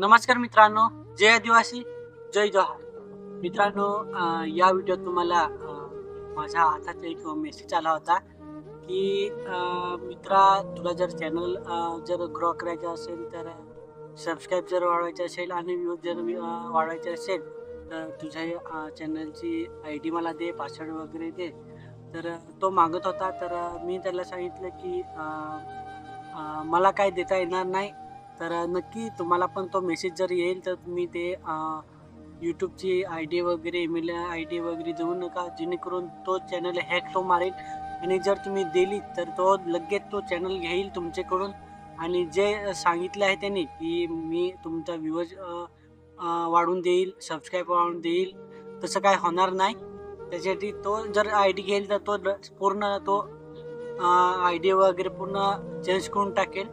नमस्कार मित्रांनो जय आदिवासी जय जोहार. मित्रांनो या व्हिडिओत तुम्हाला माझ्या हातात एक मेसेज आला होता की मित्रा तुला जर चॅनल जर ग्रो करायचं असेल तर सबस्क्राईब जर वाढवायचे असेल आणि व्ह्यूज जर वाढवायचे असेल तर तुझ्या चॅनलची आय डी मला दे पासवर्ड वगैरे दे. तर तो मागत होता तर मी त्याला सांगितलं की मला काय देता येणार नाही तर नक्की तुम्हाला पण तो मेसेज जर येईल तर तुम्ही ते यूट्यूबची आय डी वगैरे ईमेल आय डी वगैरे देऊ नका. जेणेकरून तो चॅनल हॅक तो मारेल. आणि जर तुम्ही दिली तर तो लगेच तो चॅनल घेईल तुमच्याकडून. आणि जे सांगितले आहे त्यांनी की मी तुमचा व्ह्यूज वाढवून देईल सबस्क्राईब वाढवून देईल तसं काय होणार नाही. त्याच्यासाठी तो जर आय डी घेईल तर तो ड- पूर्ण तो आय डी वगैरे पूर्ण चेंज करून टाकेल.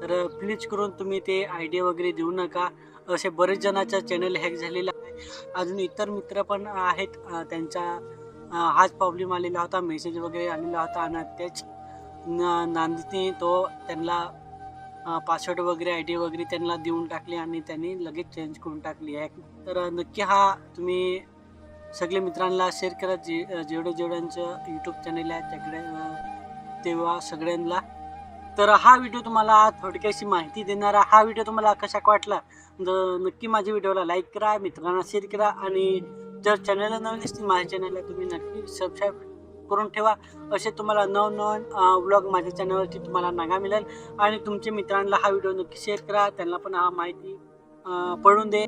तर प्लीज करून तुम्ही ते आयडिया वगैरे देऊ नका. असे बरेच जणांचा चॅनल हॅक झालेला आहे अजून इतर मित्र पण आहेत त्यांचा हाच प्रॉब्लेम आलेला होता मेसेज वगैरे आलेला होता आणि त्याच न- नांदीने तो त्यांना पासवर्ड वगैरे आय डी वगैरे त्यांना देऊन टाकली आणि त्यांनी लगेच चेंज करून टाकली आहे. तर नक्की हा तुम्ही सगळे मित्रांना शेअर करा. जे जेवढे जेवढ्यांचं यूट्यूब चॅनल आहे त्याकडे तेव्हा सगळ्यांना तर हा व्हिडिओ तुम्हाला थोडक्याशी माहिती देणारा हा व्हिडिओ तुम्हाला कशा वाटला? तर नक्की माझ्या व्हिडिओला लाईक करा मित्रांना शेअर करा आणि जर चॅनलला नवीन असतील माझ्या चॅनलला तुम्ही नक्की सबस्क्राईब करून ठेवा. असे तुम्हाला नवनवीन ब्लॉग माझ्या चॅनलवरती तुम्हाला नागा मिळेल. आणि तुमच्या मित्रांना हा व्हिडिओ नक्की शेअर करा. त्यांना पण हा माहिती पडून दे.